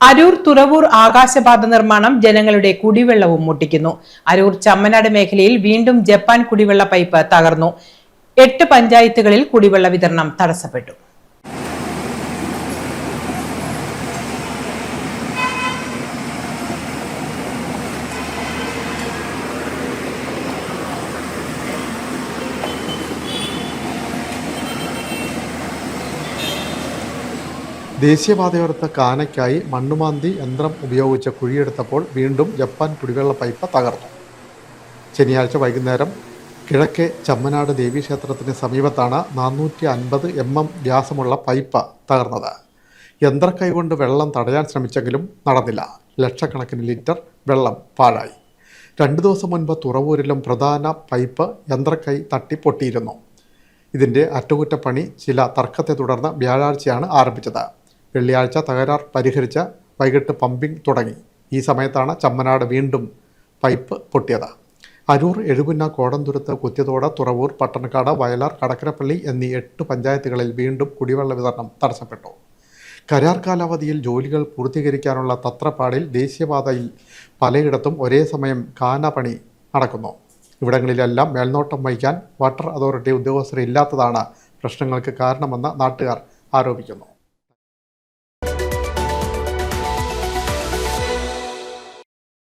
അരൂർ തുറവൂർ ആകാശപാത നിർമ്മാണം ജനങ്ങളുടെ കുടിവെള്ളവും മുട്ടിക്കുന്നു. അരൂർ ചമ്മനാട് മേഖലയിൽ വീണ്ടും ജപ്പാൻ കുടിവെള്ള പൈപ്പ് തകർന്നു. എട്ട് പഞ്ചായത്തുകളിൽ കുടിവെള്ള വിതരണം തടസ്സപ്പെട്ടു. ദേശീയപാതയോരത്ത് കാനയ്ക്കായി മണ്ണുമാന്തി യന്ത്രം ഉപയോഗിച്ച് കുഴിയെടുത്തപ്പോൾ വീണ്ടും ജപ്പാൻ കുടിവെള്ള പൈപ്പ് തകർന്നു. ശനിയാഴ്ച വൈകുന്നേരം കിഴക്കേ ചമ്മനാട് ദേവീക്ഷേത്രത്തിന് സമീപത്താണ് നാനൂറ്റി അൻപത് എം എം വ്യാസമുള്ള പൈപ്പ് തകർന്നത്. യന്ത്രക്കൈ കൊണ്ട് വെള്ളം തടയാൻ ശ്രമിച്ചെങ്കിലും നടന്നില്ല. ലക്ഷക്കണക്കിന് ലിറ്റർ വെള്ളം പാഴായി. രണ്ടു ദിവസം മുൻപ് തുറവൂരിലും പ്രധാന പൈപ്പ് യന്ത്രക്കൈ തട്ടി പൊട്ടിയിരുന്നു ഇതിന്റെ അറ്റകുറ്റപ്പണി ചില തർക്കത്തെ തുടർന്ന് വ്യാഴാഴ്ചയാണ് ആരംഭിച്ചത്. വെള്ളിയാഴ്ച തകരാർ പരിഹരിച്ച് വൈകിട്ട് പമ്പിംഗ് തുടങ്ങി. ഈ സമയത്താണ് ചമ്മനാട് വീണ്ടും പൈപ്പ് പൊട്ടിയത്. അരൂർ എഴുപുന്ന കോടന്തുരുത്ത് കുത്തിയതോട് തുറവൂർ പട്ടണക്കാട് വയലാർ കടക്കരപ്പള്ളി എന്നീ എട്ട് പഞ്ചായത്തുകളിൽ വീണ്ടും കുടിവെള്ള വിതരണം തടസ്സപ്പെട്ടു. കരാർ കാലാവധിയിൽ ജോലികൾ പൂർത്തീകരിക്കാനുള്ള തത്രപ്പാടിൽ ദേശീയപാതയിൽ പലയിടത്തും ഒരേ സമയം കാനപണി നടക്കുന്നു. ഇവിടങ്ങളിലെല്ലാം മേൽനോട്ടം വഹിക്കാൻ വാട്ടർ അതോറിറ്റി ഉദ്യോഗസ്ഥരില്ലാത്തതാണ് പ്രശ്നങ്ങൾക്ക് കാരണമെന്ന് നാട്ടുകാർ ആരോപിക്കുന്നു.